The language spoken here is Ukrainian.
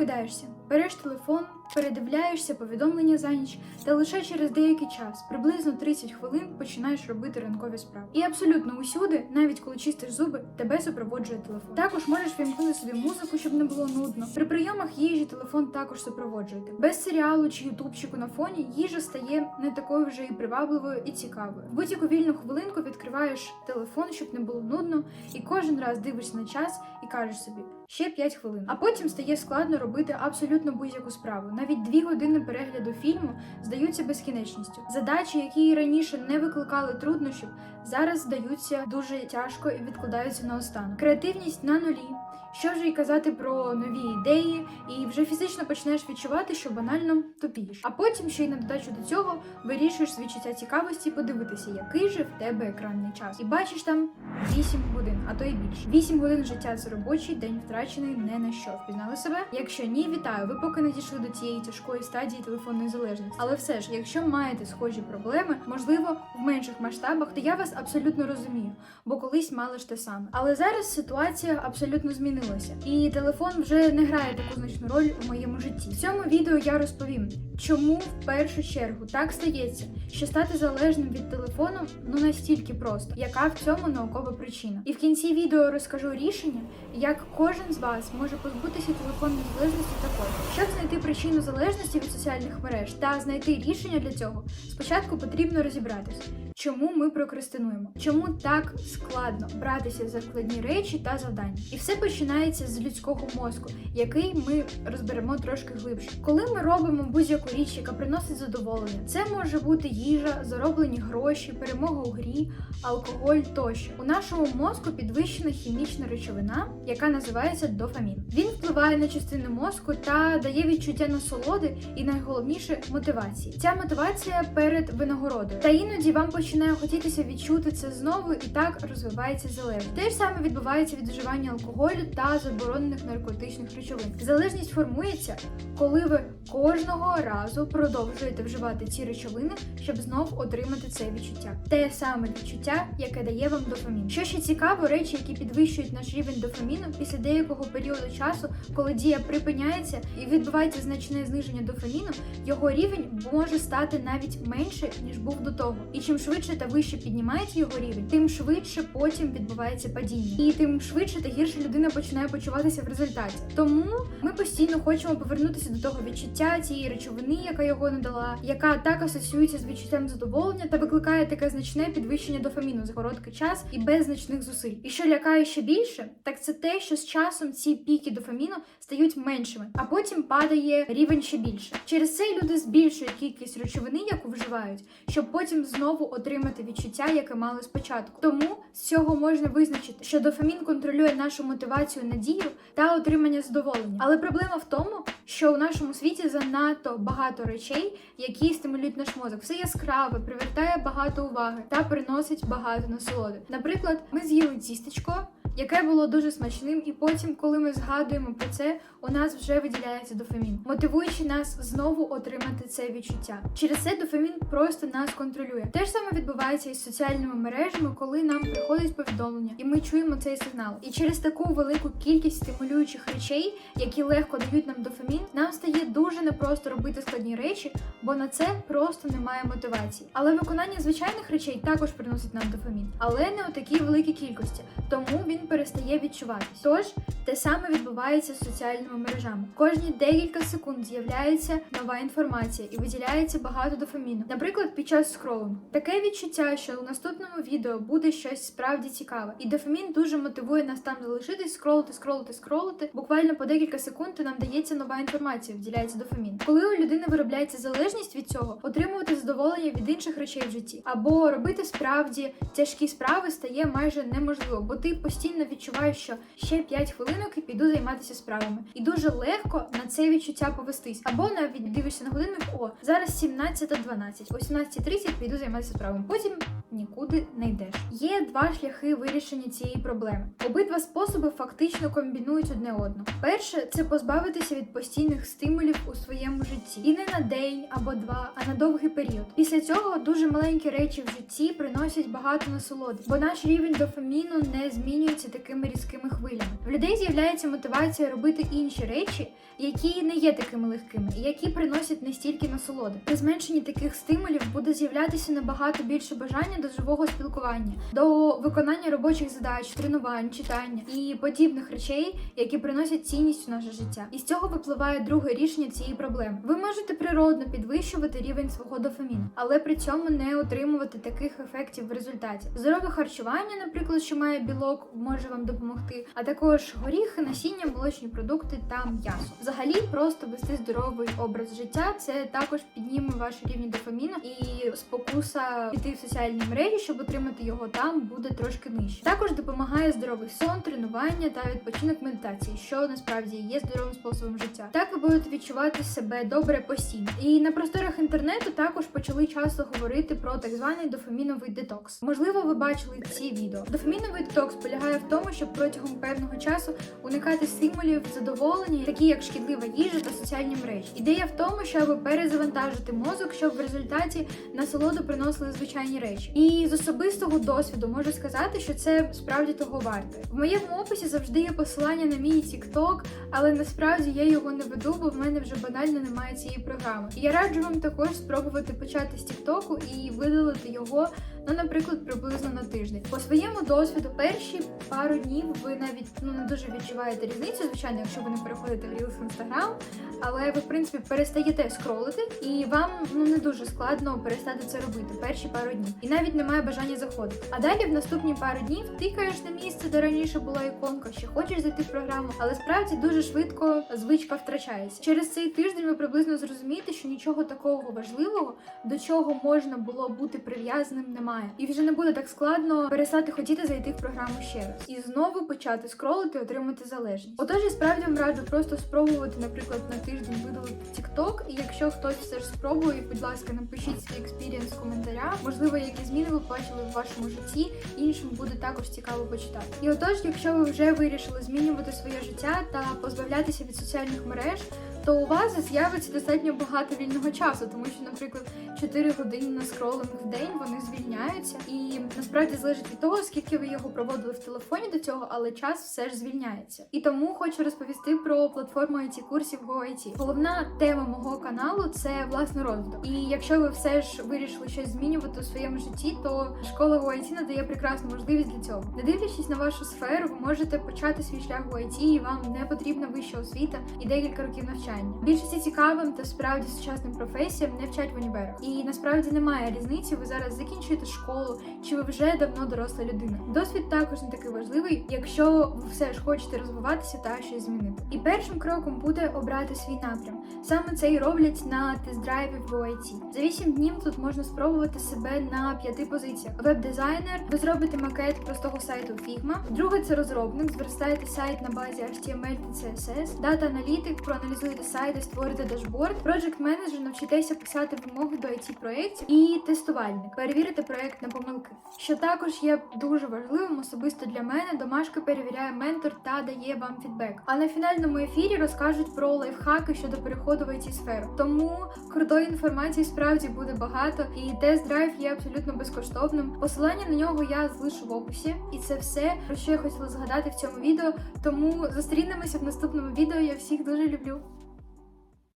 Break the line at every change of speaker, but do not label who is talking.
прокидаєшся, береш телефон, передивляєшся повідомлення за ніч, та лише через деякий час, приблизно 30 хвилин, починаєш робити ранкові справи. І абсолютно усюди, навіть коли чистиш зуби, тебе супроводжує телефон. Також можеш вімкнути собі музику, щоб не було нудно. При прийомах їжі телефон також супроводжує. Без серіалу чи ютубчику на фоні їжа стає не такою вже і привабливою і цікавою. В будь-яку вільну хвилинку відкриваєш телефон, щоб не було нудно, і кожен раз дивишся на час і кажеш собі. Ще 5 хвилин. А потім стає складно робити абсолютно будь-яку справу. Навіть дві години перегляду фільму здаються безкінечністю. Задачі, які раніше не викликали труднощів, зараз здаються дуже тяжко і відкладаються на останок. Креативність на нулі. Що вже й казати про нові ідеї, і вже фізично почнеш відчувати, що банально тупієш. А потім ще й на додачу до цього вирішуєш з відчуття цікавості подивитися, який же в тебе екранний час. І бачиш там 8 годин, а то й більше. 8 годин життя це робочий день втрачений не на що. Впізнали себе? Якщо ні, вітаю. Ви поки не дійшли до тієї тяжкої стадії телефонної залежності. Але все ж, якщо маєте схожі проблеми, можливо, в менших масштабах, то я вас абсолютно розумію, бо колись мали ж те саме. Але зараз ситуація абсолютно змінилася, і телефон вже не грає таку значну роль у моєму житті. В цьому відео я розповім, чому в першу чергу так стається, що стати залежним від телефону ну настільки просто, яка в цьому наукова причина. І в кінці відео розкажу рішення, як кожен з вас може позбутися телефонної залежності також. Щоб знайти причину залежності від соціальних мереж та знайти рішення для цього, спочатку потрібно розібратися, чому ми прокрастинуємо, чому так складно братися за складні речі та завдання. І все починається з людського мозку, який ми розберемо трошки глибше. Коли ми робимо будь-яку річ, яка приносить задоволення, це може бути їжа, зароблені гроші, перемога у грі, алкоголь тощо. У нашому мозку підвищена хімічна речовина, яка називається дофамін. Він впливає на частини мозку та дає відчуття насолоди і найголовніше мотивації. Ця мотивація перед винагородою. Та іноді вам починає хотітися відчути це знову, і так розвивається залежність. Те ж саме відбувається від вживання алкоголю та заборонених наркотичних речовин. Залежність формується, коли ви кожного разу продовжуєте вживати ці речовини, щоб знов отримати це відчуття. Те саме відчуття, яке дає вам дофамін. Що ще цікаво, речі, які підвищують наш рівень дофаміну після деякого періоду часу, коли дія припиняється і відбувається значне зниження дофаміну, його рівень може стати навіть менше ніж був до того. І чим швидше та вище піднімається його рівень, тим швидше потім відбувається падіння, і тим швидше та гірше людина починає почуватися в результаті. Тому ми постійно хочемо повернутися до того відчуття цієї речовини, яка його надала, яка так асоціюється з відчуттям задоволення та викликає таке значне підвищення дофаміну за короткий час і без значних зусиль. І що лякає ще більше, так це те, що з часом ці піки дофаміну стають меншими, а потім падає рівень ще більше. Через це люди збільшують кількість речовини, яку вживають, щоб потім знову отримати відчуття, яке мали спочатку. Тому з цього можна визначити, що дофамін контролює нашу мотивацію, надію та отримання задоволення. Але проблема в тому, що у нашому світі занадто багато речей, які стимулюють наш мозок. Все яскраве, привертає багато уваги та приносить багато насолоди. Наприклад, ми з'їли тістечко. Яке було дуже смачним, і потім, коли ми згадуємо про це, у нас вже виділяється дофамін, мотивуючи нас знову отримати це відчуття. Через це дофамін просто нас контролює. Те ж саме відбувається із соціальними мережами, коли нам приходить повідомлення, і ми чуємо цей сигнал. І через таку велику кількість стимулюючих речей, які легко дають нам дофамін, нам стає дуже непросто робити складні речі, бо на це просто немає мотивації. Але виконання звичайних речей також приносить нам дофамін, але не у такій великій кількості, тому він перестає відчуватись. Тож те саме відбувається з соціальними мережами. Кожні декілька секунд з'являється нова інформація і виділяється багато дофаміну. Наприклад, під час скролингу. Таке відчуття, що у наступному відео буде щось справді цікаве, і дофамін дуже мотивує нас там залишитись, скролити, скролити, скролити. Буквально по декілька секунд нам дається нова інформація, виділяється дофамін. Коли у людини виробляється залежність від цього, отримувати задоволення від інших речей в житті або робити справді тяжкі справи стає майже неможливо, бо ти постійно відчуваєш, що ще 5 хвилинок і піду займатися справами. І дуже легко на це відчуття повестись. Або навіть дивишся на годинник, о, зараз 17.12, о 17.30 піду займатися справами. Потім. Нікуди не йдеш. Є два шляхи вирішення цієї проблеми. Обидва способи фактично комбінують одне одного. Перше це позбавитися від постійних стимулів у своєму житті, і не на день або два, а на довгий період. Після цього дуже маленькі речі в житті приносять багато насолоди, бо наш рівень дофаміну не змінюється такими різкими хвилями. В людей з'являється мотивація робити інші речі, які не є такими легкими, і які приносять не стільки насолоди. При зменшенні таких стимулів буде з'являтися набагато більше бажання до живого спілкування, до виконання робочих задач, тренувань, читання і подібних речей, які приносять цінність у наше життя. І з цього випливає друге рішення цієї проблеми. Ви можете природно підвищувати рівень свого дофаміну, але при цьому не отримувати таких ефектів в результаті. Здорове харчування, наприклад, що має білок, може вам допомогти, а також горіхи, насіння, молочні продукти та м'ясо. Взагалі, просто вести здоровий образ життя це також підніме ваш рівень дофаміну і спокуса піти в соціальні мережі, щоб отримати його там, буде трошки нижче. Також допомагає здоровий сон, тренування та відпочинок медитації, що насправді є здоровим способом життя. Так ви будете відчувати себе добре постійно. І на просторах інтернету також почали часто говорити про так званий дофаміновий детокс. Можливо, ви бачили ці відео. Дофаміновий детокс полягає в тому, щоб протягом певного часу уникати стимулів задоволення, такі як шкідлива їжа та соціальні мережі. Ідея в тому, щоб перезавантажити мозок, щоб в результаті насолоду приносили звичайні речі. І з особистого досвіду можу сказати, що це справді того варте. В моєму описі завжди є посилання на мій TikTok, але насправді я його не веду, бо в мене вже банально немає цієї програми. І я раджу вам також спробувати почати з TikTok і видалити його. Ну, наприклад, приблизно на тиждень. По своєму досвіду, перші пару днів ви навіть ну не дуже відчуваєте різницю, звичайно, якщо ви не переходите в Reels Instagram, але ви, в принципі, перестаєте скролити, і вам ну не дуже складно перестати це робити перші пару днів. І навіть немає бажання заходити. А далі в наступні пару днів тикаєш на місце, де раніше була іконка, ще хочеш зайти в програму, але справді дуже швидко звичка втрачається. Через цей тиждень ви приблизно зрозумієте, що нічого такого важливого, до чого можна було бути прив'язаним, немає. І вже не буде так складно перестати хотіти зайти в програму ще раз і знову почати скролити, отримати залежність. Отож, я справді вам раджу просто спробувати, наприклад, на тиждень видалити TikTok, і якщо хтось все ж спробує, будь ласка, напишіть свій експірієнс в коментарях. Можливо, які зміни ви бачили в вашому житті, іншим буде також цікаво почитати. І отож, якщо ви вже вирішили змінювати своє життя та позбавлятися від соціальних мереж. То у вас з'явиться достатньо багато вільного часу, тому що, наприклад, 4 години на скролинг в день вони звільняються, і насправді залежить від того, скільки ви його проводили в телефоні до цього, але час все ж звільняється. І тому хочу розповісти про платформу it курсів GoIT. Головна тема мого каналу це власне розвиток. І якщо ви все ж вирішили щось змінювати у своєму житті, то школа GoIT надає прекрасну можливість для цього. Не дивлячись на вашу сферу, ви можете почати свій шлях в IT, і вам не потрібна вища освіта і декілька років навчання. Більшості цікавим та справді сучасним професіям не вчать в універах. І насправді немає різниці. Ви зараз закінчуєте школу, чи ви вже давно доросла людина. Досвід також не такий важливий, якщо ви все ж хочете розвиватися та щось змінити. І першим кроком буде обрати свій напрям. Саме це і роблять на тест-драйві в OIT. За 8 днів тут можна спробувати себе на п'яти позиціях: веб-дизайнер, ви зробите макет простого сайту Figma. Друге це розробник, зверстаєте сайт на базі HTML та CSS, дата-аналітик, проаналізуєте сайти, створите дашборд, проджект менеджер навчитеся писати вимоги до it проєктів і тестувальник, перевірити проєкт на помилки. Що також є дуже важливим, особисто для мене, домашки перевіряє ментор та дає вам фідбек. А на фінальному ефірі розкажуть про лайфхаки щодо переходу в it сферу. Тому крутої інформації справді буде багато, і тест-драйв є абсолютно безкоштовним. Посилання на нього я залишу в описі, і це все про що я хотіла згадати в цьому відео. Тому зустрінемося в наступному відео. Я всіх дуже люблю.